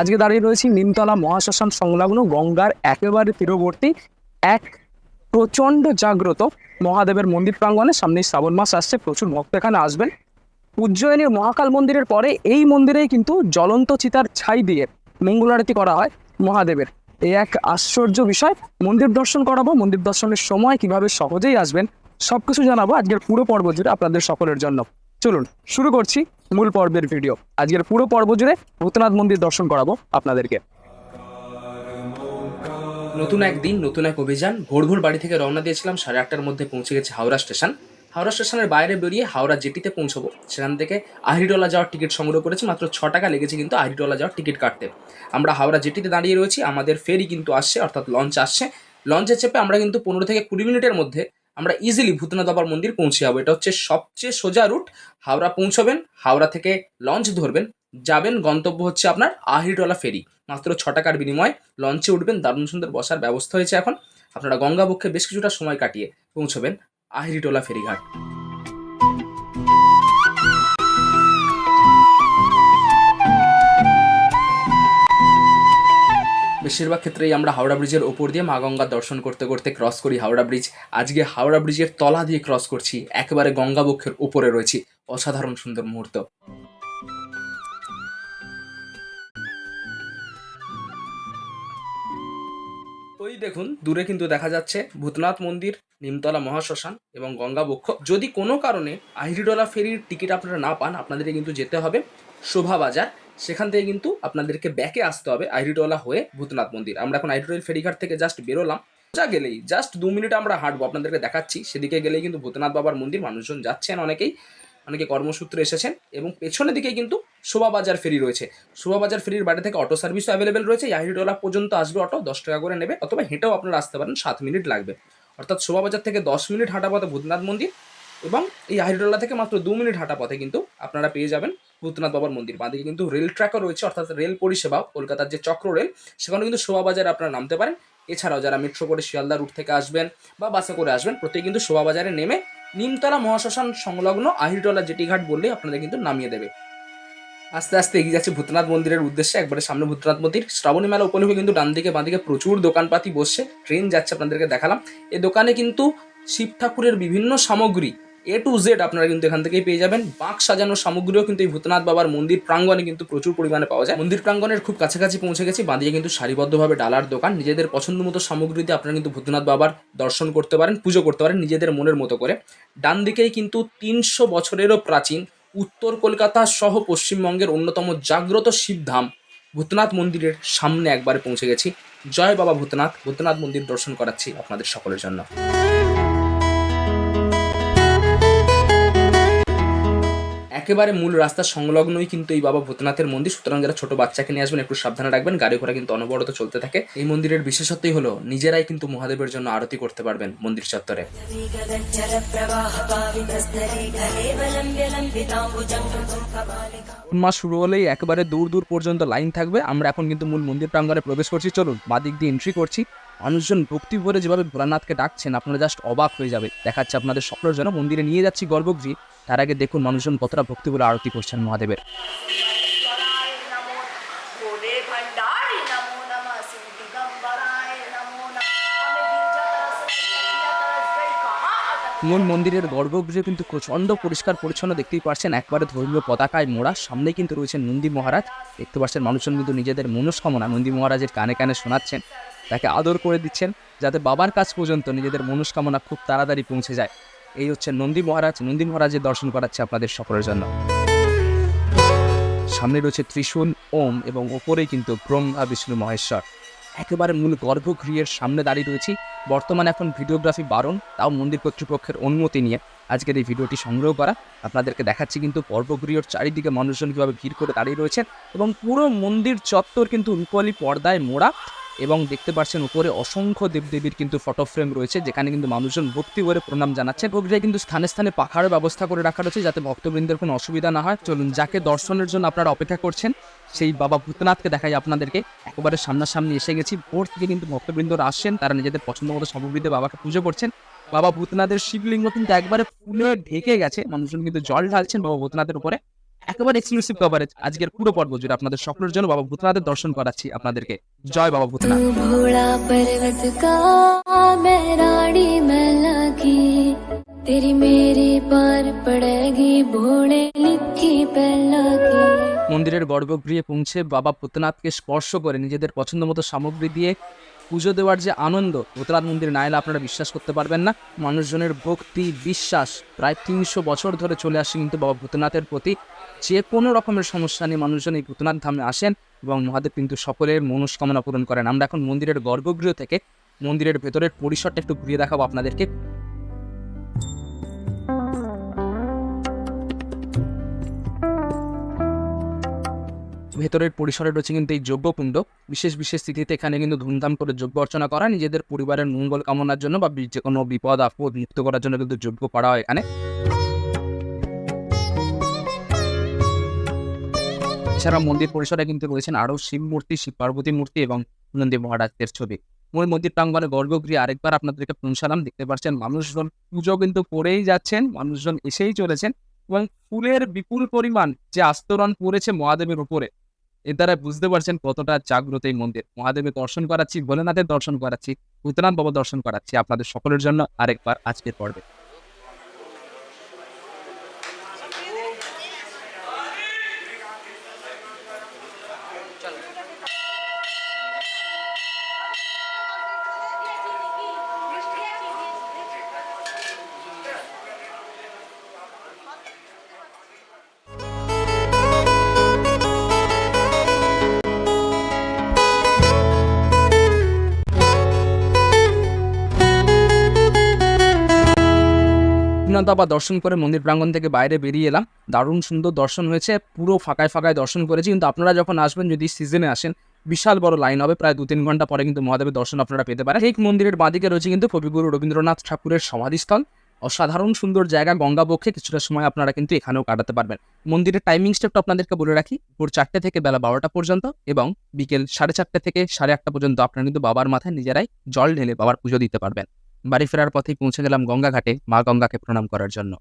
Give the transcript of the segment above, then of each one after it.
আজকে দাঁড়িয়ে রয়েছি নিমতলা মহাশ্মশান সংলগ্ন গঙ্গার একেবারে তীরবর্তী এক প্রচণ্ড জাগ্রত মহাদেবের মন্দির প্রাঙ্গণে। সামনে শ্রাবণ মাস আসছে, প্রচুর ভক্ত এখানে আসবেন। উজ্জয়িনীর মহাকাল মন্দিরের পরে এই মন্দিরেই কিন্তু জ্বলন্ত চিতার ছাই দিয়ে মঙ্গলারতি করা হয় মহাদেবের। এই এক আশ্চর্য বিষয়, মন্দির দর্শন করাবো, মন্দির দর্শনের সময় কীভাবে সহজেই আসবেন সব কিছু জানাব আজকের পুরো পর্ব জুড়ে আপনাদের সকলের জন্য। চলুন, শুরু করছি মূল পর্বের ভিডিও আজকের পুরো পর্ব জুড়ে ভূতনাথ মন্দির দর্শন করাবো আপনাদেরকে। নতুন এক দিন নতুন এক অভিযান ভোর ভোর বাড়ি থেকে রওনা দিয়েছিলাম সাড়ে আটটার মধ্যে পৌঁছে গেছে হাওড়া স্টেশন। হাওড়া স্টেশনের বাইরে বেরিয়ে হাওড়া জেটিতে পৌঁছবো। সেখান থেকে আহিরিটোলা যাওয়ার টিকিট সংগ্রহ করেছি, মাত্র ছ টাকা লেগেছে কিন্তু আহিরিটোলা যাওয়ার টিকিট কাটতে। আমরা হাওড়া জেটিতে দাঁড়িয়ে রয়েছি, আমাদের ফেরি কিন্তু আসছে, অর্থাৎ লঞ্চ আসছে। লঞ্চে চেপে আমরা কিন্তু পনেরো থেকে কুড়ি মিনিটের মধ্যে আমরা ইজিলি ভূতনাথ বাবার মন্দির পৌঁছে যাব। এটা হচ্ছে সবচেয়ে সোজা রুট হাওড়া পৌঁছবেন, হাওড়া থেকে লঞ্চ ধরবেন। যাবেন, গন্তব্য হচ্ছে আপনার আহিরিটোলা ফেরি। মাত্র ছ টাকার বিনিময়ে লঞ্চে উঠবেন, দারুণ সুন্দর বসার ব্যবস্থা হয়েছে এখন। আপনারা গঙ্গাবক্ষে বেশ কিছুটা সময় কাটিয়ে পৌঁছবেন আহিরিটোলা ফেরিঘাট। বেশিরভাগ ক্ষেত্রেই আমরা হাওড়া ব্রিজের ওপর দিয়ে মা গঙ্গা দর্শন করতে করতে ক্রস করি হাওড়া ব্রিজ। আজকে হাওড়া ব্রিজের তলা দিয়ে ক্রস করছি, একেবারে গঙ্গাবক্ষের উপরে রয়েছি। অসাধারণ সুন্দর মুহূর্ত। ওই দেখুন, দূরে কিন্তু দেখা যাচ্ছে ভূতনাথ মন্দির, নিমতলা মহাশ্মশান এবং গঙ্গাবক্ষ। যদি কোনো কারণে আহিরিডোলা ফেরির টিকিট আপনারা না পান আপনাদেরকে কিন্তু যেতে হবে শোভা বাজার সেখান থেকে কিন্তু আপনাদেরকে ব্যাকে আসতে হবে আইরিটোলা হয়ে ভূতনাথ মন্দির। আমরা এখন আইরিটোল ফেরিঘাট থেকে জাস্ট বেরোলাম। যা গেলেই জাস্ট দু মিনিট আমরা হাঁটবো, আপনাদেরকে দেখাচ্ছি। সেদিকে গেলেই কিন্তু ভূতনাথ বাবার মন্দির, মানুষজন যাচ্ছেন অনেকেই। অনেকে কর্মসূত্রে এসেছেন এবং পেছনের দিকেই কিন্তু শোভাবাজার ফেরি রয়েছে। শোভাবাজার ফেরির বাড়ি থেকে অটো সার্ভিসও অ্যাভেলেবেল রয়েছে। আহিরিটোলা পর্যন্ত আসবে অটো দশ টাকা করে নেবে, অথবা হেঁটেও আপনারা আসতে পারেন, সাত মিনিট লাগবে। অর্থাৎ শোভাবাজার থেকে দশ মিনিট হাঁটা পথে ভূতনাথ মন্দির। এবং এই আহিরিটোলা থেকে মাত্র দু মিনিট হাঁটা পথে কিন্তু আপনারা পেয়ে যাবেন ভূতনাথ বাবার মন্দির। বাঁদিকে কিন্তু রেল ট্র্যাকও রয়েছে, অর্থাৎ রেল পরিষেবা, কলকাতার যে চক্র রেল সেখানে কিন্তু শোভাবাজারে আপনারা নামতে পারেন। এছাড়াও যারা মেট্রো করে শিয়ালদা রুট থেকে আসবেন বা বাসে করে আসবেন, প্রত্যেকে কিন্তু শোভাবাজারে নেমে নিমতলা মহাশ্মশান সংলগ্ন আহিরটলা জেটিঘাট বললে আপনাদের কিন্তু নামিয়ে দেবে। আস্তে আস্তে এগিয়ে যাচ্ছে ভূতনাথ মন্দিরের উদ্দেশ্যে, একবারে সামনে ভূতনাথ মন্দির। শ্রাবণী মেলা উপলক্ষে কিন্তু ডান দিকে বাঁ দিকে প্রচুর দোকানপাতি বসছে ট্রেন যাচ্ছে আপনাদেরকে দেখালাম। এ দোকানে কিন্তু শিব ঠাকুরের বিভিন্ন সামগ্রী এ টু জেড আপনারা কিন্তু এখান থেকেই পেয়ে যাবেন। বাঁক সাজানোর সামগ্রীও কিন্তু এই ভূতনাথ বাবার মন্দির প্রাঙ্গণে কিন্তু প্রচুর পরিমাণে পাওয়া যায়। মন্দির প্রাঙ্গণের খুব কাছাকাছি পৌঁছে গেছি, বাঁদিকে কিন্তু সারিবদ্ধভাবে ডালার দোকান। নিজেদের পছন্দ মতো সামগ্রী দিয়ে আপনারা কিন্তু ভূতনাথ বাবার দর্শন করতে পারেন, পুজো করতে পারেন নিজেদের মনের মতো করে। ডান দিকেই কিন্তু তিনশো বছরেরও প্রাচীন উত্তর কলকাতা সহ পশ্চিমবঙ্গের অন্যতম জাগ্রত শিবধাম ভূতনাথ মন্দিরের সামনে একবারে পৌঁছে গেছি। জয় বাবা ভূতনাথ ভূতনাথ মন্দির দর্শন করাচ্ছি আপনাদের সকলের জন্য। একেবারে মূল রাস্তার সংলগ্নই কিন্তু এই বাবা ভূতনাথের মন্দির। সুতরাং যারা ছোট বাচ্চাকে নিয়ে আসবেন, একটু সাবধানে রাখবেন। গাড়ি ঘোড়া কিন্তু অনবরত চলতে থাকে। এই মন্দিরের বিশেষত্বই হলো, নিজেরাই কিন্তু মহাদেবের জন্য আরতি করতে পারবেন মন্দির চত্বরে। মাস শুরু হলেই একেবারে দূর দূর পর্যন্ত লাইন থাকবে। আমরা এখন কিন্তু মূল মন্দির প্রাঙ্গণে প্রবেশ করছি। চলুন, বাদিক দিয়ে এন্ট্রি করছি। মানুষজন ভক্তি ভরে যেভাবে ভোলানাথকে ডাকছেন আপনারা জাস্ট অবাক হয়ে যাবে দেখাচ্ছে আপনাদের সকলের জন্য মন্দিরে নিয়ে যাচ্ছি গর্বজি তার আগে দেখুন মানুষজন কতটা ভক্তি ভরে আরতি করছেন মহাদেবের। মূল মন্দিরের গর্ভগৃহ কিন্তু প্রচণ্ড পরিষ্কার পরিচ্ছন্ন দেখতেই পারছেন একবারে ধর্মীয় পতাকায় মোড়া। সামনেই কিন্তু রয়েছেন নন্দী মহারাজ। দেখতে পাচ্ছেন মানুষজন কিন্তু নিজেদের মনস্কামনা নন্দী মহারাজের কানে কানে শোনাচ্ছেন। তাকে আদর করে দিচ্ছেন যাতে বাবার কাছ পর্যন্ত নিজেদের মনস্কামনা খুব তাড়াতাড়ি পৌঁছে যায়। এই হচ্ছে নন্দী মহারাজ। নন্দী মহারাজের দর্শন করাচ্ছে আপনাদের সকলের জন্য। সামনে রয়েছে ত্রিশূল, ওম এবং ওপরেই কিন্তু ব্রহ্মা, বিষ্ণু, মহেশ্বর। একেবারে মূল গর্ভগৃহের সামনে দাঁড়িয়ে রয়েছি। বর্তমানে এখন ভিডিওগ্রাফি বারণ, তাও মন্দির কর্তৃপক্ষের অনুমতি নিয়ে আজকের এই ভিডিওটি সংগ্রহ করা। আপনাদেরকে দেখাচ্ছি কিন্তু গর্ভগৃহের চারিদিকে মানুষজন কীভাবে ভিড় করে দাঁড়িয়ে রয়েছেন এবং পুরো মন্দির চত্বর কিন্তু রূপালী পর্দায় মোড়া। এবং দেখতে পাচ্ছেন উপরে অসংখ্য দেবদেবীর কিন্তু ফটো ফ্রেম রয়েছে, যেখানে কিন্তু মানুষজন ভক্তি করে প্রণাম জানাচ্ছে প্রক্রিয়ায় কিন্তু স্থানে স্থানে পাখার ব্যবস্থা করে রাখা রয়েছে যাতে ভক্তবৃন্দের কোনো অসুবিধা না হয়। চলুন, যাকে দর্শনের জন্য আপনারা অপেক্ষা করছেন, সেই বাবা ভূতনাথকে দেখাই আপনাদেরকে। একেবারে সামনাসামনি এসে গেছি, ভোর থেকে কিন্তু ভক্তবৃন্দরা আসছেন, তারা নিজেদের পছন্দ মতো সামগ্রীতে বাবাকে পুজো করছেন। বাবা ভূতনাথের শিবলিঙ্গ কিন্তু একবারে ফুলে ঢেকে গেছে, মানুষজন কিন্তু জল ঢালছেন বাবা ভূতনাথের উপরে। একেবারে এক্সক্লুসিভ কভারেজ আজকের পুরো পর্ব জুড়ে আপনাদের স্বপ্নের জন্য বাবা ভূতনাথের দর্শন করাচ্ছি আপনাদেরকে। জয় বাবা ভূতনাথ। মন্দিরের গর্ভগৃহে পৌঁছে বাবা ভূতনাথকে স্পর্শ করে নিজেদের পছন্দ মতো সামগ্রী দিয়ে পুজো দেওয়ার যে আনন্দ ভূতনাথ মন্দির না এলে আপনারা বিশ্বাস করতে পারবেন না। মানুষজনের ভক্তি, বিশ্বাস প্রায় তিনশো বছর ধরে চলে আসে কিন্তু বাবা ভূতনাথের প্রতি। যে কোনো রকমের সমস্যা নিয়ে মানুষজন এই ভূতনাথ ধামে আসেন এবং মহাদেব কিন্তু সকলের মনস্কামনা পূরণ করেন। আমরা এখন মন্দিরের গর্ভগৃহ থেকে মন্দিরের ভেতরের পরিসরটা একটু ঘুরিয়ে দেখাবো আপনাদেরকে। ভেতরের পরিসরে রয়েছে কিন্তু এই যজ্ঞকুণ্ড। বিশেষ বিশেষ স্থিতিতে এখানে কিন্তু ধুমধাম করে যজ্ঞ অর্চনা করা। নিজেদের পরিবারের মঙ্গল কামনার জন্য বা যে কোনো বিপদ, আপদ মুক্ত করার জন্য কিন্তু যজ্ঞ করা হয় এখানে। এছাড়া মন্দির পরিসরে কিন্তু রয়েছেন আরও শিব মূর্তি, শিব পার্বতী মূর্তি এবং নন্দী মহারাজদের ছবি। মূল মন্দির প্রাঙ্গনে গর্ভগৃহে আরেকবার আপনাদেরকে পৌঁছালাম দেখতে পাচ্ছেন মানুষজন পুজো কিন্তু করেই যাচ্ছেন, মানুষজন এসেই চলেছেন এবং ফুলের বিপুল পরিমাণ যে আস্তরণ পড়েছে মহাদেবের উপরে এর দ্বারা বুঝতে পারছেন কতটা জাগ্রত এই মন্দির। মহাদেবের দর্শন করাচ্ছি, ভোলেনাথের দর্শন করাচ্ছি, ভূতনাথ বাবা দর্শন করাচ্ছি। আপনাদের সকলের জন্য আরেকবার আজকের পর্বে। ভূতনাথ বাবা দর্শন করে মন্দির প্রাঙ্গণ থেকে বাইরে বেরিয়ে এলাম। দারুণ সুন্দর দর্শন হয়েছে, পুরো ফাঁকায় ফাঁকায় দর্শন করেছি। কিন্তু আপনারা যখন আসবেন, যদি সিজনে আসেন, বিশাল বড় লাইন হবে, প্রায় দু তিন ঘণ্টা পরে কিন্তু মহাদেবের দর্শন আপনারা পেতে পারেন। ঠিক মন্দিরের বাঁদিকে রয়েছে কিন্তু কবিগুরু রবীন্দ্রনাথ ঠাকুরের সমাধিস্থল। অসাধারণ সুন্দর জায়গা গঙ্গাবক্ষে কিছুটা সময় আপনারা কিন্তু এখানেও কাটাতে পারবেন। মন্দিরের টাইমিং স্টেপটা আপনাদেরকে বলে রাখি, ভোর চারটে থেকে বেলা বারোটা পর্যন্ত এবং বিকেল সাড়ে চারটে থেকে সাড়ে আটটা পর্যন্ত আপনারা কিন্তু বাবার মাথায় নিজেরাই জল ঢেলে বাবার পুজো দিতে পারবেন। বাড়ি ফেরার পথেই পৌঁছে গেলাম গঙ্গা ঘাটে মা গঙ্গাকে প্রণাম করার জন্য।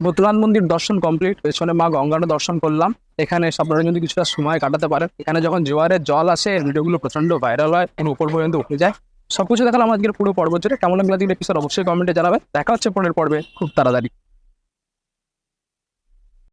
ভূতনাথ মন্দির দর্শন কমপ্লিট পেছনে মা গঙ্গাটা দর্শন করলাম। এখানে সব আপনারা যদি কিছুটা সময় কাটাতে পারেন, এখানে যখন জোয়ারের জল আসে ভিডিওগুলো প্রচণ্ড ভাইরাল হয় এবং উপর পর্যন্ত উঠে যায়। সবকিছু দেখালাম আজকের পুরো পর্ব জুড়ে। কেমন লাগল এপিসোড অবশ্যই কমেন্টে জানাবেন। দেখা হচ্ছে পরের পর্বে খুব তাড়াতাড়ি।